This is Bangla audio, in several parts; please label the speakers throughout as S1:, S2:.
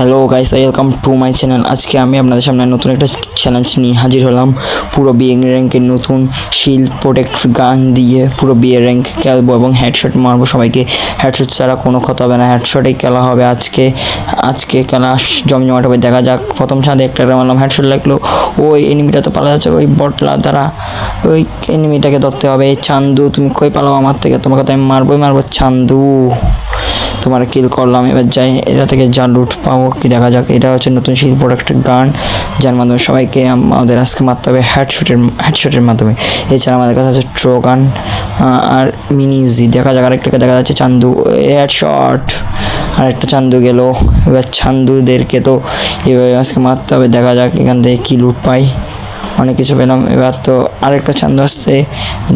S1: Hello guys, welcome to my channel. আজকে আমি আপনাদের সামনে নতুন একটা চ্যালেঞ্জ নিয়ে হাজির হলাম। পুরো বিয়ে র্যাঙ্কের নতুন শিল্ড প্রোটেক্ট গান দিয়ে পুরো বিয়ে র্যাঙ্ক খেলব এবং হেডশট মারবো সবাইকে। হেডশট ছাড়া কোনো কথা হবে না। হেডশটেই খেলা হবে আজকে। আজকে খেলা জমজমাট হবে। দেখা যাক, প্রথম একটা একটা মারলাম। হেডশট লাগল। ওই এনিমিটা তো পালা যাচ্ছে। ওই বটলা দ্বারা ওই এনিমিটাকে ধরতে হবে। চান্দু, তুমি কই পালাও? আমার থেকে তোমাকে তো আমি মারবোই মারবো। চান্দু। তোমার কিল করলাম, এবার যাই, এটা থেকে যা লুট পাবো, কি দেখা যাক। এটা হচ্ছে নতুন শিল একটা গান, যার মাধ্যমে সবাইকে আমাদের আজকে মারতে হবে হেডশটের হেডশটের মাধ্যমে। এছাড়া আমাদের কাছে আছে ট্রো গান আর মিনি ইউজি দেখা যাক আরেকটাকে দেখা যাচ্ছে, চান্দু হেডশট আরেকটা চান্দু গেল। এবার চান্দুদেরকে তো এভাবে আজকে মারতে হবে, দেখা যাক এখান থেকে কী লুট পাই। অনেক কিছু পেলাম। এবার তো আরেকটা চান্দ আসছে।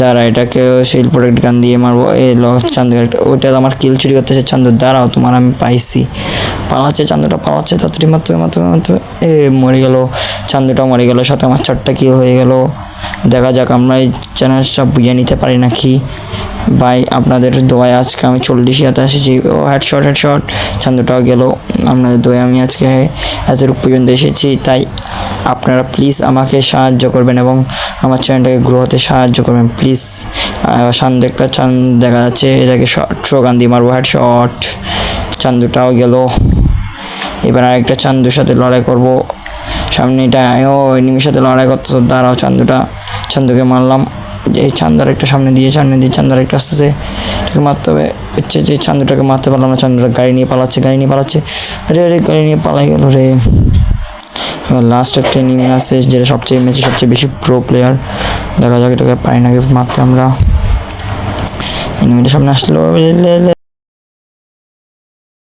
S1: দাঁড়া, এটাকে শিল প্রোডাক্ট গান দিয়ে মারবো। এ ল চান্দু ওইটা আমার কিল চুরি করতেছে চান্দু দাঁড়াও, তোমার আমি পাইছি। পালাচ্ছে চান্দুটা পালাচ্ছে তাড়াতাড়ি মাত্র মাত্র মাত্র এ, মরে গেল। চান্দুটা মরে গেল, সাথে আমার চারটা কিল হয়ে গেল। দেখা যাক, আমরা এই চ্যানেল সব বুঝে নিতে পারি নাকি? ভাই, আপনাদের দোয়ায় আজকে আমি চল্লিশ ইয়াতে এসেছি। ও হেডশট হেডশট চান্দুটাও গেল। আপনাদের দোয়ায় আমি আজকে এতটুকু পর্যন্ত এসেছি। তাই আপনারা প্লিজ আমাকে সাহায্য করবেন এবং আমার চ্যানেলটাকে গ্রো হতে সাহায্য করবেন। প্লিজ শান্ত একটা চান দেখা যাচ্ছে, এটাকে শর্ট শট্রোগান দিয়ে মারবো হেড শর্ট চান্দুটাও গেল। এবার আরেকটা চান্দুর সাথে লড়াই করব। সামনে এটা ও এনিমির সাথে লড়াই করতেছে, দাঁড়াও চান্দুটা। চান্দুকে মারলাম। এই চান্দার একটা সামনে দিয়ে সামনে দিয়ে চান্দার একটা আসতেছে। এটাকে মারতে হবে। হচ্ছে যে চান্দুটাকে মারতে পারলাম না, চান্দুটা গাড়ি নিয়ে পালাচ্ছে, গাড়ি নিয়ে পালাচ্ছে। আরে আরে, গাড়ি নিয়ে পালাই গেল রে। লাস্ট একটা এনিমি আছে যেটা সবচেয়ে ম্যাচে সবচেয়ে বেশি প্রো প্লেয়ার দেখা যাক এটাকে পাই নাকি মারতে আমরা। সামনে আসলো।